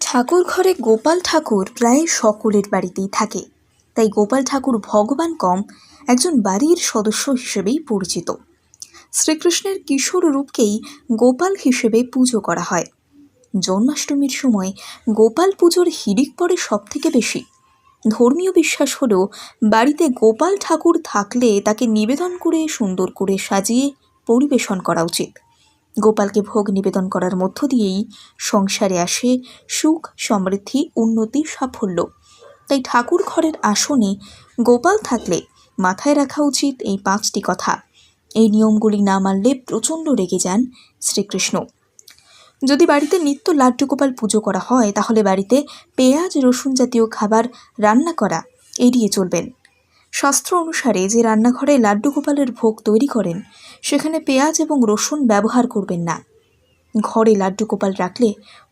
ঠাকুর ঘরে গোপাল ঠাকুর প্রায় সকলের বাড়িতেই থাকে। তাই গোপাল ঠাকুর ভগবান কম একজন বাড়ির সদস্য হিসেবেই পরিচিত। শ্রীকৃষ্ণের কিশোর রূপকেই গোপাল হিসেবে পুজো করা হয়। জন্মাষ্টমীর সময় গোপাল পুজোর হিড়িক পড়ে সব থেকে বেশি। ধর্মীয় বিশ্বাস হলো বাড়িতে গোপাল ঠাকুর থাকলে তাকে নিবেদন করে সুন্দর করে সাজিয়ে পরিবেশন করা উচিত। গোপালকে ভোগ নিবেদন করার মধ্য দিয়েই সংসারে আসে সুখ, সমৃদ্ধি, উন্নতি, সাফল্য। তাই ঠাকুর ঘরের আসনে গোপাল থাকলে মাথায় রাখা উচিত এই পাঁচটি কথা। এই নিয়মগুলি না মানলে প্রচণ্ড রেগে যান শ্রীকৃষ্ণ। যদি বাড়িতে নিত্য লাড্ডু গোপাল পুজো করা হয়, তাহলে বাড়িতে পেঁয়াজ, রসুন জাতীয় খাবার রান্না করা এড়িয়ে চলবেন। শাস্ত্র অনুসারে যে রান্নাঘরে লাড্ডু গোপালের ভোগ তৈরি করেন, সেখানে পেঁয়াজ এবং রসুন ব্যবহার করবেন না। ঘরে লাড্ডু গোপাল রাখলে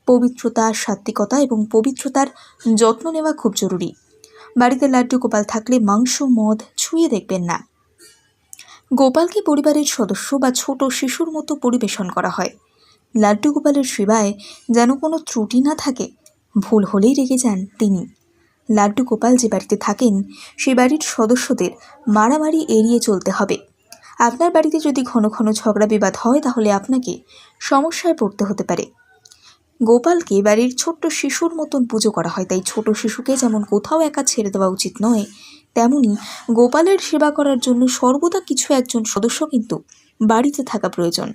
পবিত্রতা সাত্বিকতা এবং পবিত্রতার যত্ন নেওয়া খুব জরুরি। বাড়িতে লাড্ডু গোপাল থাকলে মাংস, মদ ছুঁয়ে দেখবেন না। গোপালকে পরিবারের সদস্য বা ছোট শিশুর মতো পরিবেশন করা হয়। লাড্ডু গোপালের সেবায় যেন কোনো ত্রুটি না থাকে, ভুল হলেই রেগে যান তিনি। লাড্ডু গোপাল যে বাড়িতে থাকেন, সে বাড়ির সদস্যদের মারামারি এড়িয়ে চলতে হবে। আপনার বাড়িতে যদি ঘন ঘন ঝগড়া বিবাদ হয়, তাহলে আপনাকে সমস্যায় পড়তে হতে পারে। গোপালকে বাড়ির ছোট্ট শিশুর মতন পুজো করা হয়, তাই ছোট শিশুকে যেমন কোথাও একা ছেড়ে দেওয়া উচিত নয়, তেমনি গোপালের সেবা করার জন্য সর্বদা কিছু একজন সদস্য কিন্তু বাড়িতে থাকা প্রয়োজন।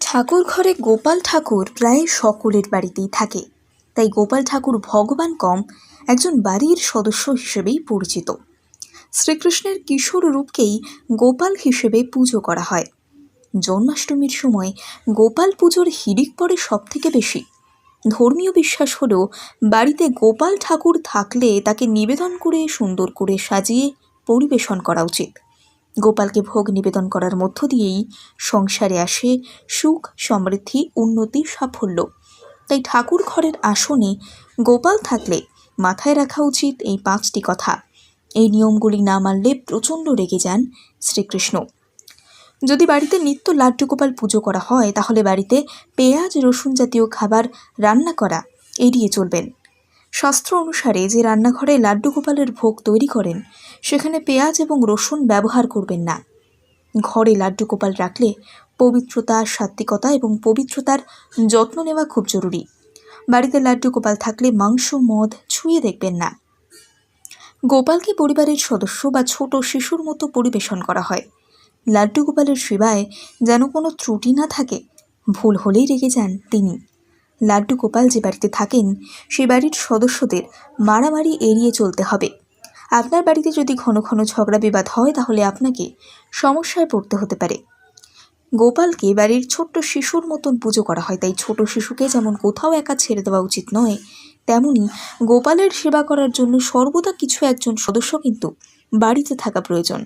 ঠাকুর ঘরে গোপাল ঠাকুর প্রায় সকলের বাড়িতেই থাকে। তাই গোপাল ঠাকুর ভগবান কম একজন বাড়ির সদস্য হিসেবেই পরিচিত। শ্রীকৃষ্ণের কিশোর রূপকেই গোপাল হিসেবে পুজো করা হয়। জন্মাষ্টমীর সময় গোপাল পুজোর হিড়িক পড়ে সব থেকে বেশি। ধর্মীয় বিশ্বাস হলো বাড়িতে গোপাল ঠাকুর থাকলে তাকে নিবেদন করে, সুন্দর করে সাজিয়ে পরিবেশন করা উচিত। গোপালকে ভোগ নিবেদন করার মধ্য দিয়েই সংসারে আসে সুখ, সমৃদ্ধি, উন্নতি, সাফল্য। তাই ঠাকুর ঘরের আসনে গোপাল থাকলে মাথায় রাখা উচিত এই পাঁচটি কথা। এই নিয়মগুলি না মানলে প্রচণ্ড রেগে যান শ্রীকৃষ্ণ। যদি বাড়িতে নিত্য লাড্ডু গোপাল পুজো করা হয়, তাহলে বাড়িতে পেঁয়াজ, রসুন জাতীয় খাবার রান্না করা এড়িয়ে চলবেন। শাস্ত্র অনুসারে যে রান্নাঘরে লাড্ডু গোপালের ভোগ তৈরি করেন, সেখানে পেঁয়াজ এবং রসুন ব্যবহার করবেন না। ঘরে লাড্ডু গোপাল রাখলে পবিত্রতা সাত্বিকতা এবং পবিত্রতার যত্ন নেওয়া খুব জরুরি। বাড়িতে লাড্ডু গোপাল থাকলে মাংস, মদ ছুঁয়ে দেখবেন না। গোপালকে পরিবারের সদস্য বা ছোট শিশুর মতো পরিবেশন করা হয়। লাড্ডু গোপালের সেবায় যেন কোনো ত্রুটি না থাকে, ভুল হলেই রেগে যান তিনি। লাড্ডু গোপাল যে বাড়িতে থাকেন, সে বাড়ির সদস্যদের মারামারি এড়িয়ে চলতে হবে। আপনার বাড়িতে যদি ঘন ঘন ঝগড়া বিবাদ হয়, তাহলে আপনাকে সমস্যায় পড়তে হতে পারে। গোপালকে বাড়ির ছোট্ট শিশুর মতন পুজো করা হয়, তাই ছোট শিশুকে যেমন কোথাও একা ছেড়ে দেওয়া উচিত নয়, তেমনি গোপালের সেবা করার জন্য সর্বদা কিছু একজন সদস্য কিন্তু বাড়িতে থাকা প্রয়োজন।